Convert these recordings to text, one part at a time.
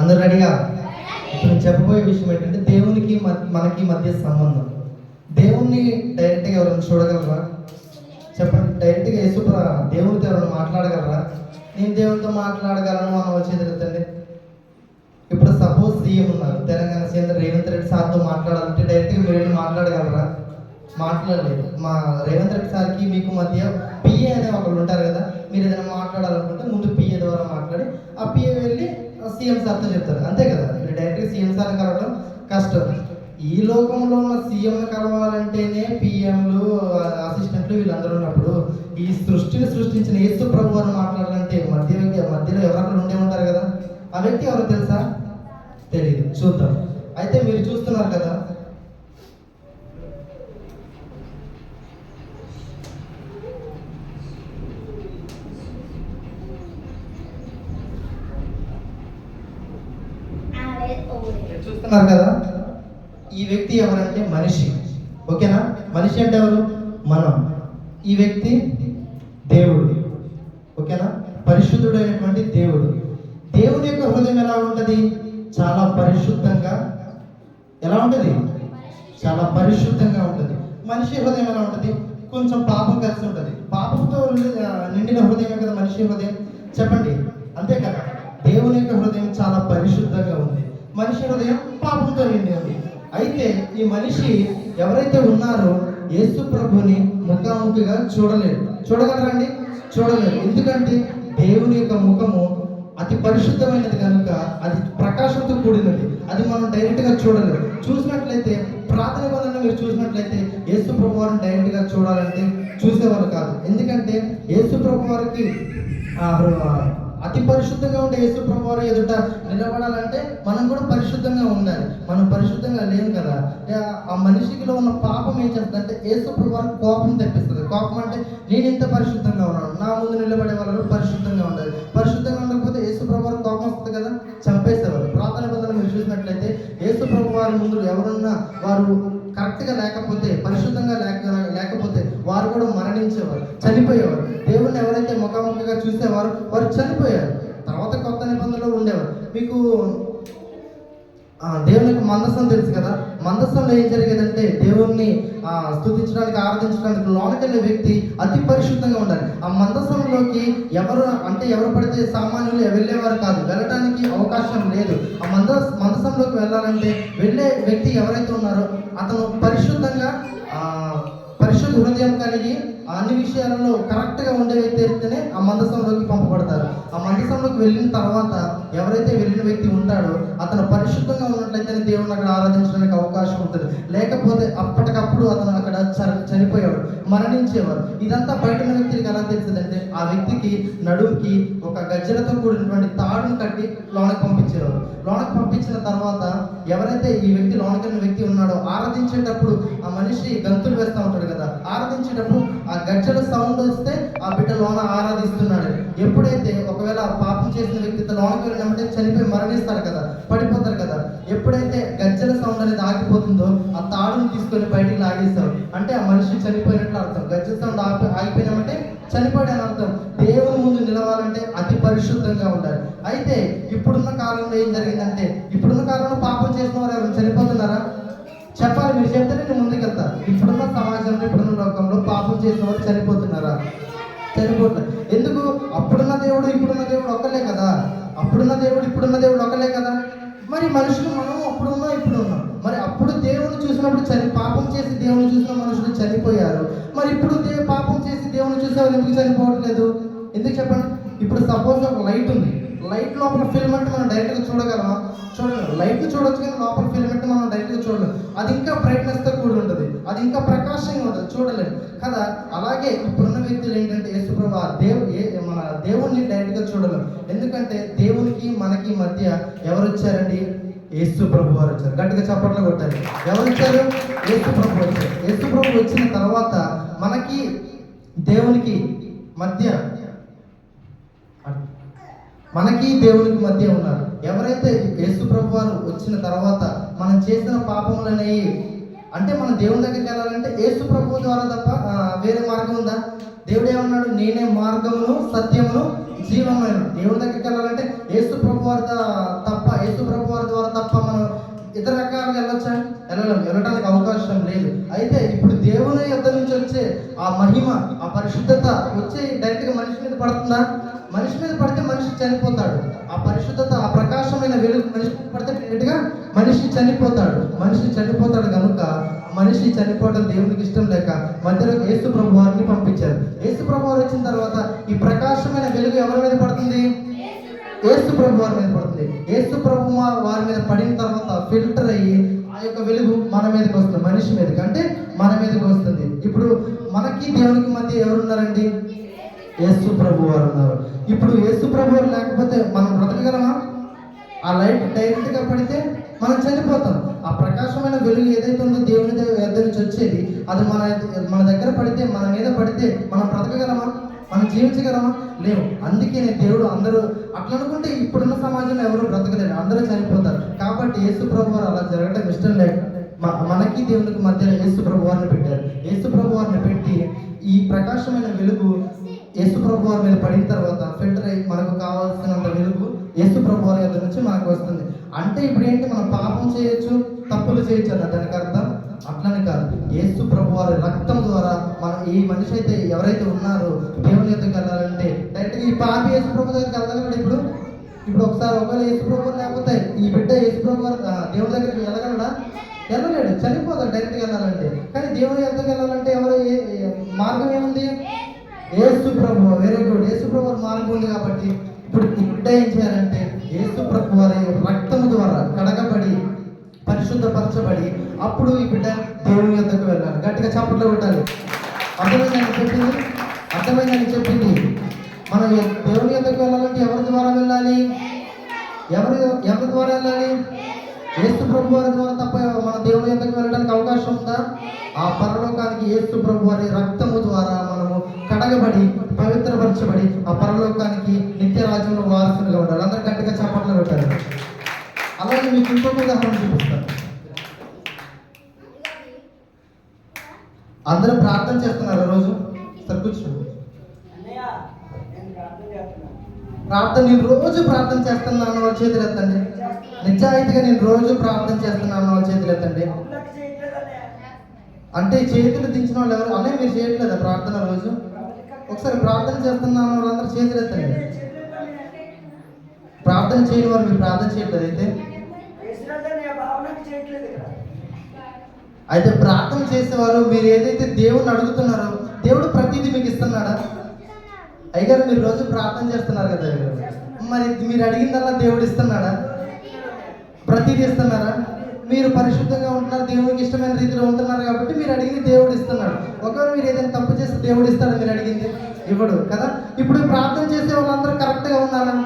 అందరు రెడీగా? ఇప్పుడు చెప్పబోయే విషయం ఏంటంటే దేవునికి మనకి మధ్య సంబంధం. దేవుణ్ణి డైరెక్ట్గా ఎవరైనా చూడగలరా? చెప్పండి డైరెక్ట్గా వేసుకురా దేవుడితో ఎవరైనా మాట్లాడగలరా? నేను దేవునితో మాట్లాడగలను అని వచ్చేది ఎత్తండి. ఇప్పుడు సపోజ్ సీఎం ఉన్నారు తెలంగాణ సీఎం రేవంత్ రెడ్డి సార్తో మాట్లాడాలంటే డైరెక్ట్గా మీరు మాట్లాడగలరా? మాట్లాడలేదు. మా రేవంత్ రెడ్డి సార్కి మీకు మధ్య పిఏ అనే ఒకళ్ళు ఉంటారు కదా మీరు ఏదైనా మాట్లాడాలనుకుంటే ముందు పిఏ ద్వారా మాట్లాడి ఆ పిఏ వెళ్ళి సీఎం సార్తో చెప్తారు. అంతే కదా? మీరు డైరెక్ట్గా సీఎం సార్ని కలవడం కష్టం. ఈ లోకంలో ఉన్న సీఎం కలవాలంటేనే పిఎంలు అసిస్టెంట్లు వీళ్ళందరూ ఉన్నప్పుడు ఈ సృష్టిని సృష్టించిన యేసు ప్రభు అని మాట్లాడాలంటే మధ్య వ్యక్తి మధ్యలో ఎవరక్కడ ఉండే ఉంటారు కదా? ఆ వ్యక్తి ఎవరో తెలుసా? తెలియదు చూద్దాం. అయితే మీరు చూస్తున్నారు కదా మీరు కదా ఈ వ్యక్తి ఎవరంటే మనిషి. ఓకేనా? మనిషి అంటే ఎవరు? మనం. ఈ వ్యక్తి దేవుడు. ఓకేనా? పరిశుద్ధుడైనటువంటి దేవుడు. దేవుని యొక్క హృదయం ఎలా ఉంటుంది? చాలా పరిశుద్ధంగా ఎలా ఉంటుంది? చాలా పరిశుద్ధంగా ఉంటుంది. మనిషి హృదయం ఎలా ఉంటుంది? కొంచెం పాపం కలిసి ఉంటుంది. పాపంతో నిండిన హృదయం కదా మనిషి హృదయం? చెప్పండి. అంతే కదా. దేవుని యొక్క హృదయం చాలా పరిశుద్ధంగా ఉంది. మనిషి హృదయం పాపంతో నిండి ఉంది అయితే ఈ మనిషి ఎవరైతే ఉన్నారో యేసు ప్రభుని ముఖాముఖిగా చూడలేరు. చూడగలరండి? చూడలేరు. ఎందుకంటే దేవుని యొక్క ముఖము అతి పరిశుద్ధమైనది కనుక అది ప్రకాశంతో కూడినది. అది మనం డైరెక్ట్గా చూడలేము చూసినట్లయితే ప్రార్థన నిబంధన మీరు చూసినట్లయితే యేసు ప్రభు వారిని డైరెక్ట్గా చూడాలంటే చూసేవారు కాదు. ఎందుకంటే యేసు ప్రభు వారికి ఆ, అతి పరిశుద్ధంగా ఉండే యేసు ప్రభువారు ఎదుట నిలబడాలంటే మనం కూడా పరిశుద్ధంగా ఉండాలి. మనం పరిశుద్ధంగా లేము కదా. ఆ, మనిషికిలో ఉన్న పాపం ఏం చేస్తుందంటే యేసు ప్రభువారు కోపం తెప్పిస్తుంది. కోపం అంటే నేను ఇంత పరిశుద్ధంగా ఉన్నాను. నా ముందు నిలబడే వాళ్ళు పరిశుద్ధంగా ఉండాలి. పరిశుద్ధంగా ఉండకపోతే యేసు ప్రభువారు కోపం వస్తుంది కదా. చంపేసేవారు. ప్రార్థన నిబంధన మీరు చూసినట్లయితే యేసు ప్రభువారి ముందు ఎవరున్నా వారు కరెక్ట్గా లేకపోతే పరిశుద్ధంగా లేక లేకపోతే వారు కూడా మరణించేవారు చనిపోయేవారు. దేవుణ్ణి ఎవరైతే ముఖాముఖిగా చూసేవారు వారు చనిపోయారు. తర్వాత కొత్త నిబంధనలో ఉండేవారు. మీకు దేవునికి దేవుని తెలుసు కదా? మందసంలో ఏం జరిగేదంటే దేవుణ్ణి స్థుతించడానికి ఆరాధించడానికి లోనకెళ్ళే వ్యక్తి అతి పరిశుద్ధంగా ఉండాలి. ఆ మందసంలోకి ఎవరు అంటే ఎవరు పడితే సామాన్యులు వెళ్ళేవారు కాదు. వెళ్ళడానికి అవకాశం లేదు. ఆ మంద మందసంలోకి వెళ్ళాలంటే వెళ్ళే వ్యక్తి ఎవరైతే ఉన్నారో అతను పరిశుద్ధంగా పరిశుద్ధ హృదయం కలిగి అన్ని విషయాలలో కరెక్ట్గా ఉండే వ్యక్తి అయితేనే ఆ మందసంలోకి పంపబడతారు. ఆ మందసంలోకి వెళ్ళిన తర్వాత ఎవరైతే వెళ్ళిన వ్యక్తి ఉంటాడో అతను పరిశుద్ధంగా ఉన్నట్లయితేనే దేవుని అక్కడ ఆరాధించడానికి అవకాశం ఉంటుంది. లేకపోతే అప్పటికప్పుడు అతను అక్కడ చ- చనిపోయాడు మరణించేవారు ఇదంతా బయట ఉన్న వ్యక్తికి ఎలా తెలిసిందంటే ఆ వ్యక్తికి నడుముకి ఒక గజ్జలతో కూడినటువంటి తాడును కట్టి లోనకి పంపించేవారు. లోనకి పంపించిన తర్వాత ఎవరైతే ఈ వ్యక్తి లోనకి వ్యక్తి ఉన్నాడో ఆరాధించేటప్పుడు ఆ మనిషి గంతులు వేస్తూ ఉంటాడు కదా. ఆరాధించేటప్పుడు ఆ గజ్జల సౌండ్ వస్తే ఆ బిడ్డ లోన ఆరాధిస్తున్నాడు. ఎప్పుడైతే ఒకవేళ పాపం చేసిన వ్యక్తి లోనకి వెళ్ళినప్పుడు చనిపోయి మరణిస్తారు కదా పడిపోతారు కదా ఎప్పుడైతే గజ్జల సౌండ్ అనేది ఆగిపోతుందో ఆ తాడును తీసుకొని బయటికి లాగేస్తారు. అంటే ఆ మనిషి చనిపోయినట్లు అర్థం. గజ్జల సౌండ్ ఆపి ఆగిపోయినామంటే చనిపోయాడు అని అర్థం. దేవుని ముందు నిలవాలంటే అతి పరిశుద్ధంగా ఉండాలి. అయితే ఇప్పుడున్న కాలంలో ఏం జరిగిందంటే ఇప్పుడున్న కాలంలో పాపం చేసిన వారు ఎవరు చనిపోతున్నారా? చెప్పాలి మీరు చెప్తే నేను ముందు పాపం చేసిన వారు చనిపోతున్నారా? చనిపోతున్నారు. ఎందుకు? అప్పుడున్న దేవుడు ఇప్పుడున్న దేవుడు ఒకలే కదా? అప్పుడున్న దేవుడు ఇప్పుడున్న దేవుడు ఒకలే కదా? మరి మనుషులు మనం అప్పుడున్నా ఇప్పుడు ఉన్నాం మరి అప్పుడు దేవుని చూసినప్పుడు చని పాపం చేసి దేవుని చూసిన మనుషులు చనిపోయారు. మరి ఇప్పుడు దేవు పాపం చేసి దేవుని చూసేవారు ఎందుకు చనిపోవట్లేదు? ఎందుకు చెప్పండి? ఇప్పుడు సపోజ్ ఒక లైట్ ఉంది. లైట్ లోపల ఫిల్మెంట్ మనం డైరెక్ట్గా చూడగలమా చూడలేము లైట్ చూడొచ్చు కానీ లోపల ఫిల్మెంట్ మనం డైరెక్ట్గా చూడలేము అది ఇంకా బ్రైట్నెస్తో కూడి ఉంటుంది. అది ఇంకా ప్రకాశంగా ఉంటుంది. చూడలేము కదా అలాగే ఇప్పుడున్న వ్యక్తులు ఏంటంటే యేసుప్రభు ఆ దేవు మన దేవుణ్ణి డైరెక్ట్గా చూడలేము ఎందుకంటే దేవునికి మనకి మధ్య ఎవరు వచ్చారండి యేసు ప్రభు వారు వచ్చారు. గట్టిగా చప్పట్లు కొట్టారు ఎవరు వచ్చారు యేసు ప్రభు వచ్చారు. యేసు ప్రభు వచ్చిన తర్వాత మనకి దేవునికి మధ్య మనకి దేవునికి మధ్య ఉన్నారు. ఎవరైతే యేసు ప్రభు వారు వచ్చిన తర్వాత మనం చేసిన పాపములనేవి అంటే మనం దేవుని దగ్గరికి వెళ్ళాలంటే యేసు ప్రభు ద్వారా తప్ప వేరే మార్గం ఉందా? దేవుడు ఏమన్నాడు? నేనే మార్గమును సత్యమును జీవమైన దేవుని దగ్గరికి వెళ్ళాలంటే యేసు ప్రభు వారి తప్ప యేసు ప్రభు వారి ద్వారా తప్ప మనం ఇతర రకాలుగా వెళ్ళొచ్చా? వెళ్ళడం వెళ్ళడానికి అవకాశం లేదు. అయితే ఇప్పుడు దేవుని యొద్ద నుంచి వచ్చే ఆ మహిమ ఆ పరిశుద్ధత వచ్చే డైరెక్ట్గా మనిషి మీద పడుతుందా? మనిషి మీద పడితే చనిపోతాడు. ఆ పరిశుద్ధత ఆ ప్రకాశమైన వెలుగు మనిషి పడితే మనిషి చనిపోతాడు. మనిషి చనిపోతాడు కనుక మనిషి చనిపోవడం దేవునికి ఇష్టం లేక మధ్యలో యేసు ప్రభు వారిని పంపించారు. యేసు ప్రభు వారు వచ్చిన తర్వాత ఈ ప్రకాశమైన వెలుగు ఎవరి మీద పడుతుంది? యేసు ప్రభు వారి మీద పడుతుంది. యేసు ప్రభు వారి మీద పడిన తర్వాత ఫిల్టర్ అయ్యి ఆ యొక్క వెలుగు మన మీదకి వస్తుంది మనిషి మీదకి. అంటే మన మీదకి వస్తుంది. ఇప్పుడు మనకి దేవునికి మధ్య ఎవరున్నారండి? యేసు ప్రభు వారు ఉన్నారు. ఇప్పుడు యేసు ప్రభు లేకపోతే మనం బ్రతకగలమా? ఆ లైట్ డైరెక్ట్గా పడితే మనం చనిపోతాం. ఆ ప్రకాశమైన వెలుగు ఏదైతే ఉందో దేవుని దగ్గర నుంచి వచ్చేది అది మన మన దగ్గర పడితే మన మీద పడితే మనం బ్రతకగలమా? మనం జీవించగలమా? లేవు. అందుకే నేను దేవుడు అందరూ అట్లా అనుకుంటే ఇప్పుడున్న సమాజంలో ఎవరు బ్రతకలేరు. అందరూ చనిపోతారు. కాబట్టి యేసు ప్రభు వారు అలా జరగడం ఇష్టం లేక మనకి దేవునికి మధ్యలో యేసు ప్రభు వారిని పెట్టారు. యేసు ప్రభు వారిని పెట్టి ఈ ప్రకాశమైన వెలుగు యేసు ప్రభు వారి మీద పడిన తర్వాత ఫిల్టర్ అయ్యి మనకు కావాల్సినంత వెలుగు యేసు ప్రభు వారి దగ్గర నుంచి మనకు వస్తుంది. అంటే ఇప్పుడు ఏంటి మనం పాపం చేయొచ్చు తప్పులు చేయొచ్చు అన్న దానికి అర్థం? అట్లని కాదు. యేసు ప్రభు వారి రక్తం ద్వారా మన ఈ మనిషి అయితే ఎవరైతే ఉన్నారో దేవుని యొద్దకు వెళ్ళాలంటే డైరెక్ట్గా ఈ పాప యేసు ప్రభు దగ్గరికి వెళ్ళగలడు ఇప్పుడు? ఇప్పుడు ఒకసారి ఒకవేళ యేసు ప్రభు లేకపోతే ఈ బిడ్డ యేసు ప్రభు వారు, దేవుని దగ్గరికి వెళ్ళగలడా? వెళ్ళలేడు. చనిపోతాడు డైరెక్ట్గా వెళ్ళాలంటే. కానీ దేవుని యొద్దకు వెళ్ళాలంటే ఎవరు ఏ- ఏ- మార్గం ఏముంది? ఏసు ప్రభు వెరీ గుడ్ ఏసు ప్రభు వారి కాబట్టి ఇప్పుడు ఈ బిడ్డ ఏం చేయాలంటే యేసు ప్రభు వారి రక్తము ద్వారా కడగబడి పరిశుద్ధపరచబడి అప్పుడు ఈ బిడ్డ దేవుని యొద్దకు వెళ్ళాలి. గట్టిగా చప్పట్లో పెట్టాలి అర్థమైందని చెప్పింది? అర్థమైందని చెప్పింది? మనం దేవుని యొద్దకు వెళ్ళాలంటే ఎవరి ద్వారా వెళ్ళాలి? ఎవరి ఎవరి ద్వారా వెళ్ళాలి? ఏసు ప్రభు వారి ద్వారా తప్ప మన దేవుని యొద్దకు వెళ్ళడానికి అవకాశం ఉందా? ఆ పరలోకానికి ఏసు ప్రభు వారి రక్తము ద్వారా కడగబడి పవిత్రపరచబడి ఆ పరలోకానికి నిత్య రాజ్యంలో వారసులుగా ఉండాలి అందరూ గట్టిగా చేపట్లు పెట్టారు అలాగే మీకు ఇంకొక ఉదాహరణ చూపిస్తాను. అందరూ ప్రార్థన చేస్తున్నారు రోజు? సరే ప్రార్థన నేను రోజు ప్రార్థన చేస్తున్నాను వాళ్ళ చేతులు ఎత్తండి. నిజాయితీగా నేను రోజు ప్రార్థన చేస్తున్నాను వాళ్ళ చేతులు ఎత్తండి. అంటే చేతులు దించిన వాళ్ళు ఎవరు? అన్నయ్య మీరు చేయట్లేదా ప్రార్థన రోజు? ఒకసారి ప్రార్థన చేస్తున్నాను వాళ్ళందరూ చేతులు ఎత్తండి ప్రార్థన చేయని వారు మీరు ప్రార్థన చేయట్లేదు అయితే? అయితే ప్రార్థన చేసేవారు మీరు ఏదైతే దేవుణ్ణి అడుగుతున్నారో దేవుడు ప్రతిదీ మీకు ఇస్తున్నాడా? అయ్యగారు మీరు రోజు ప్రార్థన చేస్తున్నారు కదా అయ్యగారు. మరి మీరు అడిగిందల్లా దేవుడు ఇస్తున్నాడా? ప్రతిదీ ఇస్తున్నారా? మీరు పరిశుద్ధంగా ఉంటున్నారు దేవునికి ఇష్టమైన రీతిలో ఉంటున్నారు కాబట్టి మీరు అడిగింది దేవుడు ఇస్తున్నాడు. ఒకవేళ మీరు ఏదైనా తప్పు చేస్తే దేవుడు ఇస్తాడు మీరు అడిగింది. ఇవ్వడు కదా? ఇప్పుడు ప్రార్థన చేసే వాళ్ళందరూ కరెక్ట్గా ఉన్నారా?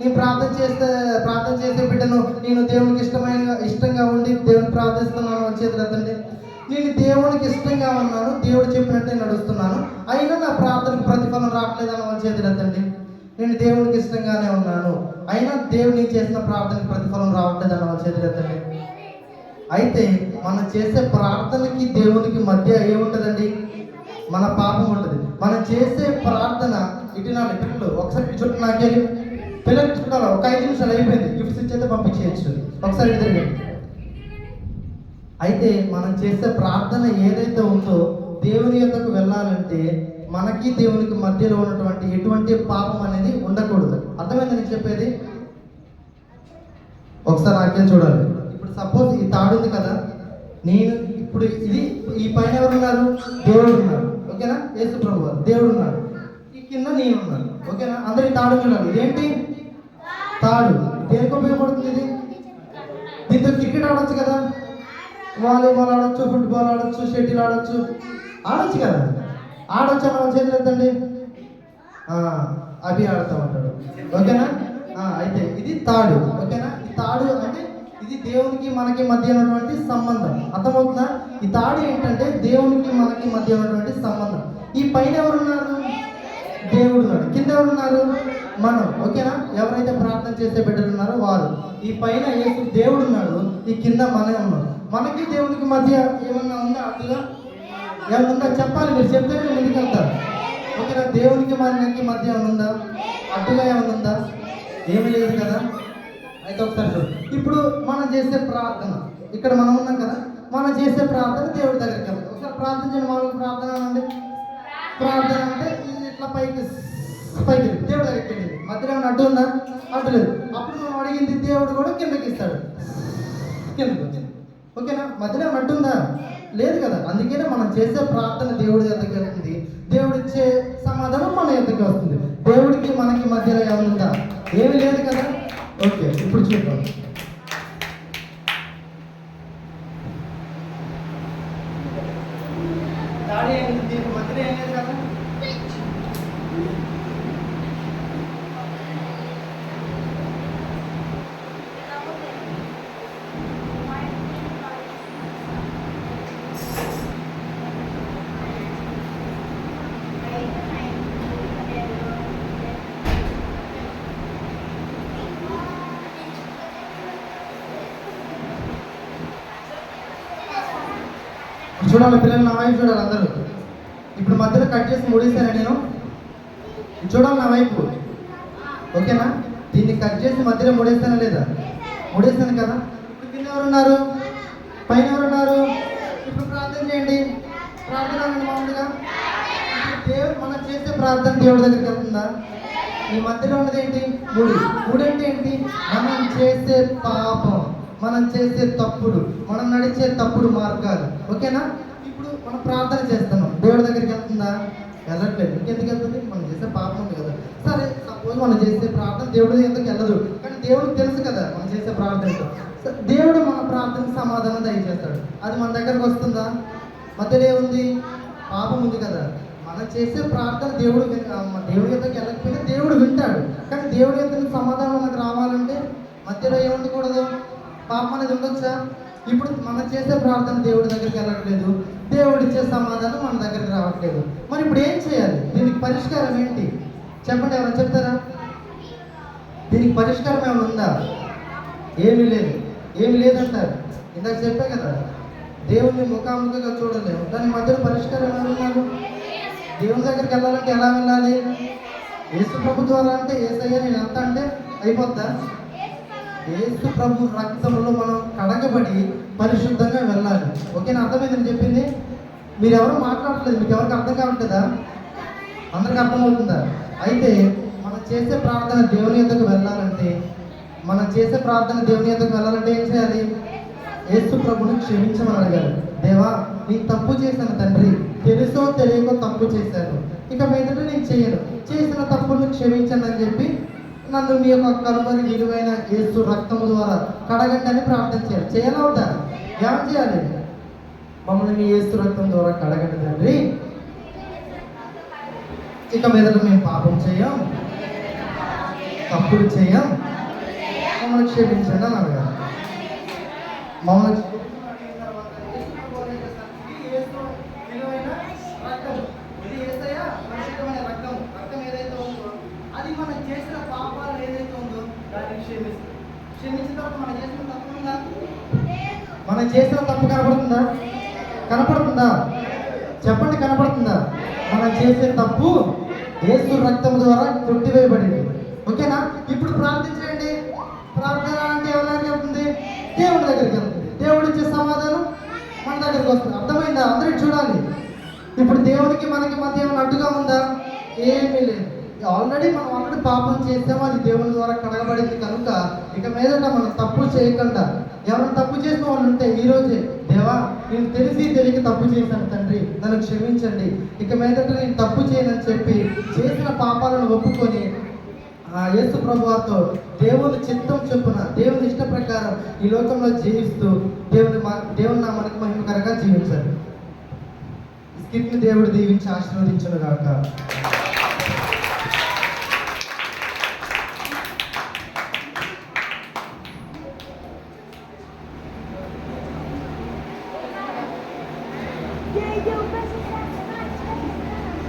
నేను ప్రార్థన చేస్తే ప్రార్థన చేసే బిడ్డను నేను దేవునికి ఇష్టమైన ఇష్టంగా ఉండి దేవుని ప్రార్థిస్తున్నాను అని చేతులు ఎత్తండి. నేను దేవునికి ఇష్టంగా ఉన్నాను దేవుడు చెప్పినట్టే నడుస్తున్నాను. అయినా నా ప్రార్థనకు ప్రతిఫలం రావట్లేదని వాళ్ళ చేతులు ఎత్తండి. నేను దేవునికి ఇష్టంగానే ఉన్నాను. అయినా దేవుని చేసిన ప్రార్థనకి ప్రతిఫలం రావట్లేదని వాళ్ళ చేతులు ఎత్తండి. అయితే మనం చేసే ప్రార్థనకి దేవునికి మధ్య ఏముంటుందండి? మన పాపం ఉంటుంది. మనం చేసే ప్రార్థన ఇటు నా పిల్లలు ఒకసారి చుట్టూ నాకే పిల్లలు చూడాలి? ఒక ఐదు నిమిషాలు అయిపోయింది. గిఫ్ట్స్ ఇచ్చేస్తే పంపించేయచ్చు. ఒకసారి తిరిగి. అయితే మనం చేసే ప్రార్థన ఏదైతే ఉందో దేవుని యొక్కకు వెళ్ళాలంటే మనకి దేవునికి మధ్యలో ఉన్నటువంటి ఎటువంటి పాపం అనేది ఉండకూడదు. అర్థమైంది నేను చెప్పేది? ఒకసారి నాకేం చూడాలి? సపోజ్ ఈ తాడు ఉంది కదా నేను ఇప్పుడు ఇది ఈ పైన ఎవరు ఉన్నారు? దేవుడు ఉన్నారు ఓకేనా? యేసు ప్రభు దేవుడు ఉన్నాడు. ఈ కింద నేను ఉన్నాను. ఓకేనా? అందరికి తాడు ఉన్నారు ఇదేంటి? తాడు. దేనికి ఉపయోగపడుతుంది ఇది? దీంతో క్రికెట్ ఆడొచ్చు కదా. వాలీబాల్ ఆడొచ్చు ఫుట్బాల్ ఆడొచ్చు షటిల్ ఆడొచ్చు. ఆడొచ్చు కదా. ఆడొచ్చు అన్న చేతులు ఎత్తండి. అవి ఆడుతూ ఉంటాడు. ఓకేనా? అయితే ఇది తాడు. ఓకేనా? ఈ తాడు అంటే ఇది దేవునికి మనకి మధ్య ఉన్నటువంటి సంబంధం. అర్థమవుతుందా? ఈ తాడు ఏంటంటే దేవునికి మనకి మధ్య ఉన్నటువంటి సంబంధం. ఈ పైన ఎవరున్నారు? దేవుడు ఉన్నాడు కింద ఎవరున్నారు? మనం. ఓకేనా? ఎవరైతే ప్రార్థన చేసే బిడ్డలున్నారో వారు. ఈ పైన యేసు దేవుడు ఉన్నాడు ఈ కింద మనమే ఉన్నాడు మనకి దేవునికి మధ్య ఏమన్నా ఉందా? అట్లా ఏమన్నా ఉందా? చెప్పాలి. మీరు చెప్తే మీరు ముందుకెళ్తారు ఓకేనా? దేవునికి మనకి మధ్య ఏమన్నా ఉందా? అడ్డుగా ఏమన్నా ఉందా? ఏమీ లేదు కదా? అయితే ఒకసారి చూడు. ఇప్పుడు మనం చేసే ప్రార్థన ఇక్కడ మనం ఉన్నాం కదా మనం చేసే ప్రార్థన దేవుడి దగ్గరికి వెళ్తాం ఒకసారి ప్రార్థన చేయడం మనం ప్రార్థన అండి ప్రార్థన అంటే ఇట్లా పైకి పైకి దేవుడి దగ్గరికి వెళ్ళింది మధ్యలో ఏమైనా అడ్డు ఉందా? అడ్డు లేదు. అప్పుడు మనం అడిగింది దేవుడు కూడా కిందకి ఇస్తాడు. కిందకి వచ్చింది. ఓకేనా? మధ్యలో ఏమైనా అడ్డు ఉందా? లేదు కదా. అందుకనే మనం చేసే ప్రార్థన దేవుడి దగ్గరికి వెళ్తుంది దేవుడు ఇచ్చే సమాధానం మన ఎద్దరికి వస్తుంది. దేవుడికి మనకి మధ్యలో ఏముందా ఏమీ లేదు కదా. ఓకే ఇప్పుడు చూద్దాం దాడి ఏంటి దీనికి మధ్యలో ఏం లేదు కదా ఇప్పుడు చూడాలి పిల్లలు నా వైపు చూడాలి అందరూ. ఇప్పుడు మధ్యలో కట్ చేసి ముడేశాను నేను? చూడాలి నా వైపు. ఓకేనా? దీన్ని కట్ చేసి మధ్యలో ముడేస్తానా లేదా? ముడేస్తాను కదా. ఇప్పుడు కింద ఎవరు ఉన్నారు పైన ఎవరు ఉన్నారు ఇప్పుడు ప్రార్థన చేయండి. ప్రార్థన మామూలుగా. దేవుడు మనం చేసే ప్రార్థన దేవుడి దగ్గరికి వెళ్తుందా? ఈ మధ్యలో ఉన్నది ఏంటి? ముడి. మూడు అంటే ఏంటి? మనం చేసే పాపం. మనం చేసే తప్పుడు. మనం నడిచే తప్పుడు మార్గాలు. ఓకేనా? ఇప్పుడు మనం ప్రార్థన చేస్తున్నాం. దేవుడి దగ్గరికి వెళ్తుందా? వెళ్ళట్లేదు. ఇంకెందుకు వెళ్తుంది? మనం చేసే పాపం ఉంది కదా. సరే సపోజ్ మనం చేసే ప్రార్థన దేవుడి ఎందుకు వెళ్ళదు? కానీ దేవుడికి తెలుసు కదా మనం చేసే ప్రార్థన దేవుడు మన ప్రార్థనకు సమాధానం దయచేస్తాడు. అది మన దగ్గరకు వస్తుందా? మధ్యలో ఏముంది? పాపం ఉంది కదా. మనం చేసే ప్రార్థన దేవుడు దేవుడి ఎంతకు వెళ్ళకపోయినా దేవుడు వింటాడు. కానీ దేవుడి ఎంత సమాధానం మనకు రావాలంటే మధ్యలో ఏముండకూడదు పాపం అనేది ఉండొచ్చా? ఇప్పుడు మనం చేసే ప్రార్థన దేవుడి దగ్గరికి వెళ్ళట్లేదు. దేవుడు ఇచ్చే సమాధానం మన దగ్గరికి రావట్లేదు. మరి ఇప్పుడు ఏం చేయాలి? దీనికి పరిష్కారం ఏంటి? చెప్పండి ఎవరు చెప్తారా? దీనికి పరిష్కారం ఏమైనా ఉందా? ఏమీ లేదు. ఏమి లేదంటారు. ఇందాక చెప్పే కదా దేవుని ముఖాముఖిగా చూడలేము. దాని మధ్యలో పరిష్కారం ఏమైనా దేవుని దగ్గరికి వెళ్ళాలంటే ఎలా వెళ్ళాలి? యేసు ప్రభు ద్వారా అంటే ఏసయ్య నేను ఎంత అంటే అయిపోద్దా? యేసు ప్రభు రక్తంలో మనం కడగబడి పరిశుద్ధంగా వెళ్ళాలి. ఓకేనా అర్థమైంది నేను చెప్పింది? మీరు ఎవరు మాట్లాడట్లేదు మీకు ఎవరికి అర్థం కావట్లేదా? అందరికి అర్థమవుతుందా? అయితే మనం చేసే ప్రార్థన దేవుని ఎద్దకు వెళ్ళాలంటే మనం చేసే ప్రార్థన దేవుని ఎద్దకు వెళ్ళాలంటే ఏం చేయాలి? యేసు ప్రభుని క్షమించమని అడగాలి. దేవా నేను తప్పు చేశాను తండ్రి. తెలుసో తెలియకో తప్పు చేశాను. ఇక మీదట నేను చేయను. చేసిన తప్పును క్షమించండి అని చెప్పి నన్ను మీ యొక్క కనుమరి విలువైన యేసు రక్తము ద్వారా కడగండి అని ప్రార్థన చేయాలి. చేయాలా వద్దా? ఏం చేయాలి? మమ్మల్ని మీ యేసు రక్తం ద్వారా కడగండి తండ్రి. ఇక మీద మేము పాపం చేయం. తప్పులు చేయం. మమ్మల్ని క్షమించండి అని అడగాలి మమ్మల్ని క్షమించమని అడిగిన తర్వాత యేసు ప్రభువు ఏం చేస్తారంటే, ఇది యేసు విలువైన రక్తం. ఇది యేసయ్య పరిశుద్ధమైన రక్తం. రక్తం ఏదైతే ఉందో, అది మనం చేసిన పాపాలు ఏదైతే ఉందో దాన్ని క్షమిస్తుంది క్షమించిన తర్వాత మనం చేసిన తప్పు ఉందా మనం చేసిన తప్పు కనపడుతుందా? కనపడుతుందా? చెప్పండి కనపడుతుందా? మనం చేసే తప్పు ఏసు రక్తం ద్వారా కొట్టివేయబడింది ఓకేనా? ఇప్పుడు ప్రార్థించండి. ప్రార్థన అంటే ఎవరైనా దగ్గరికి వెళ్తుంది? దేవుడి దగ్గరికి వెళ్తుంది. దేవుడు ఇచ్చే సమాధానం మన దగ్గరికి వస్తుంది. అర్థమైందా? అందరికి చూడాలి. ఇప్పుడు దేవునికి మనకి మధ్య ఏమైనా అడ్డుగా ఉందా? ఏమీ లేదు. ఆల్రెడీ మనం ఆల్రెడీ పాపం చేసాము అది దేవుని ద్వారా కడగబడింది కనుక ఇక మీదట మనం తప్పు చేయకుండా ఎవరైనా తప్పు చేసిన వాళ్ళు ఉంటే ఈరోజే దేవా నేను తెలిసి తెలియక తప్పు చేశాను తండ్రి నన్ను క్షమించండి. ఇక మీదట నేను తప్పు చేయనని చెప్పి చేసిన పాపాలను ఒప్పుకొని ఆ యేసు ప్రభువాతో దేవుని చిత్తం చొప్పున దేవుని ఇష్ట ప్రకారం ఈ లోకంలో జీవిస్తూ దేవుని మా దేవుని నా మనకు మహిమకరంగా జీవించాలి స్కిట్ని దేవుడు దీవించి ఆశీర్వదించను గాక